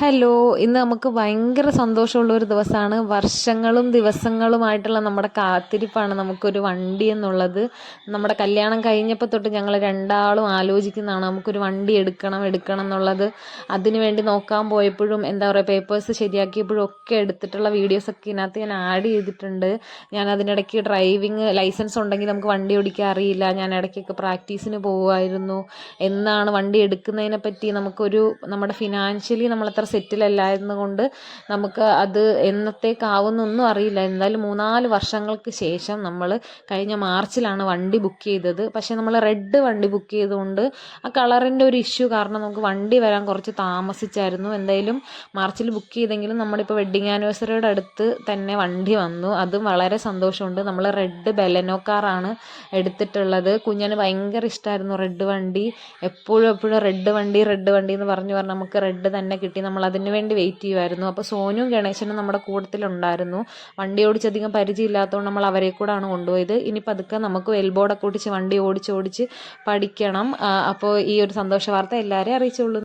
Hello ഇന്ന് നമുക്ക് ഭയങ്കര സന്തോഷമുള്ള ഒരു ദിവസമാണ്. വർഷങ്ങളും ദിവസങ്ങളുമായിട്ടുള്ള നമ്മുടെ കാത്തിരിപ്പാണ് നമുക്കൊരു വണ്ടി എന്നുള്ളത്. നമ്മുടെ കല്യാണം കഴിഞ്ഞപ്പോൾ തൊട്ട് ഞങ്ങൾ രണ്ടാളും ആലോചിക്കുന്നതാണ് നമുക്കൊരു വണ്ടി എടുക്കണം എടുക്കണം എന്നുള്ളത്. അതിനുവേണ്ടി നോക്കാൻ പോയപ്പോഴും എന്താ പറയുക പേപ്പേഴ്സ് ശരിയാക്കിയപ്പോഴും ഒക്കെ എടുത്തിട്ടുള്ള വീഡിയോസൊക്കെ ഇതിനകത്ത് ഞാൻ ആഡ് ചെയ്തിട്ടുണ്ട്. ഞാൻ അതിനിടയ്ക്ക് ഡ്രൈവിങ് ലൈസൻസ് ഉണ്ടെങ്കിൽ നമുക്ക് വണ്ടി ഓടിക്കാൻ അറിയില്ല. ഞാൻ ഇടയ്ക്കൊക്കെ പ്രാക്ടീസിന് പോകുമായിരുന്നു എന്നാണ് വണ്ടി എടുക്കുന്നതിനെ പറ്റി നമുക്കൊരു നമ്മുടെ ഫിനാൻഷ്യലി നമ്മളത്ര സെറ്റിലല്ലായിരുന്നു കൊണ്ട് നമുക്ക് അത് എന്നത്തേക്കാവുന്നൊന്നും അറിയില്ല. എന്തായാലും മൂന്നാൽ വർഷങ്ങൾക്ക് ശേഷം നമ്മൾ കഴിഞ്ഞ മാർച്ചിലാണ് വണ്ടി ബുക്ക് ചെയ്തത്. പക്ഷേ നമ്മൾ റെഡ് വണ്ടി ബുക്ക് ചെയ്തുകൊണ്ട് ആ കളറിന്റെ ഒരു ഇഷ്യൂ കാരണം നമുക്ക് വണ്ടി വരാൻ കുറച്ച് താമസിച്ചായിരുന്നു. എന്തായാലും മാർച്ചിൽ ബുക്ക് ചെയ്തെങ്കിലും നമ്മളിപ്പോൾ വെഡ്ഡിങ് ആനിവേഴ്സറിയുടെ അടുത്ത് തന്നെ വണ്ടി വന്നു. അതും വളരെ സന്തോഷമുണ്ട്. നമ്മൾ റെഡ് ബെലനോ കാറാണ് എടുത്തിട്ടുള്ളത്. കുഞ്ഞിന് ഭയങ്കര ഇഷ്ടമായിരുന്നു റെഡ് വണ്ടി. എപ്പോഴും എപ്പോഴും റെഡ് വണ്ടി റെഡ് വണ്ടി എന്ന് പറഞ്ഞു പറഞ്ഞ് നമുക്ക് റെഡ് തന്നെ കിട്ടി. നമ്മൾ അതിന് വേണ്ടി വെയിറ്റ് ചെയ്യുമായിരുന്നു അപ്പോൾ സോനും ഗണേശനും നമ്മുടെ കൂട്ടത്തിലുണ്ടായിരുന്നു. വണ്ടി ഓടിച്ചധികം പരിചയമില്ലാത്തതുകൊണ്ട് നമ്മൾ അവരെ കൂടാണ് കൊണ്ടുപോയത്. ഇനി പതുക്കെ നമുക്ക് വെൽബോർഡൊക്കെ ഓടിച്ച് വണ്ടി ഓടിച്ച് ഓടിച്ച് പഠിക്കണം. അപ്പോൾ ഈ ഒരു സന്തോഷ വാർത്ത എല്ലാവരെയും അറിയിച്ചുള്ളൂ.